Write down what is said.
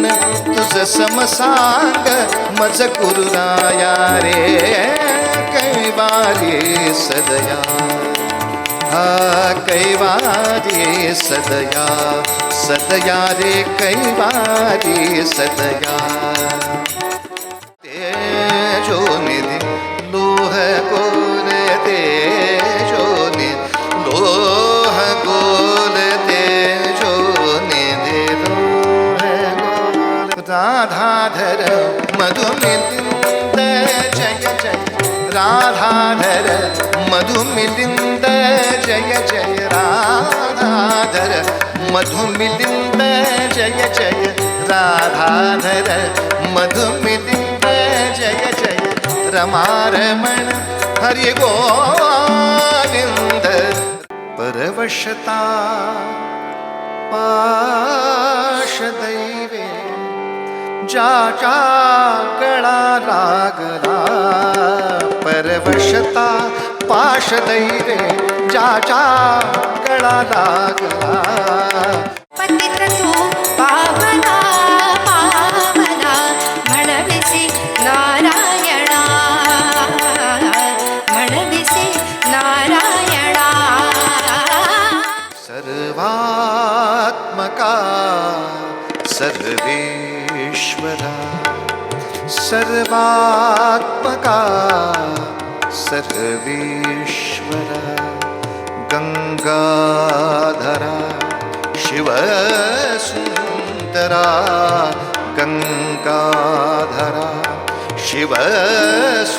कोण तुझ समसांग मज गुरुराया रे कैवारी सदया. हा कैवारी सदया सदया रे कैवारी सदया. राधाधर, मधुमिलिंद, जय जय। राधाधर, मधुमिलिंद, जय जय। राधाधर, मधुमिलिंद, जय जय। राधाधर, मधुमिलिंद, जय जय। रमारमण, हरि गोविंद। परवशता पाशदैवे तुझ्याच्या कळा लागला. परवशता पाश दैरे ज्याच्या गळा लागला. सर्वात्मका सर्वे सर्वेश्वरा सर्वात्मका सर्वेश्वरा गङ्गाधरा शिवसुन्दरा गङ्गाधरा शिवसुन्दरा।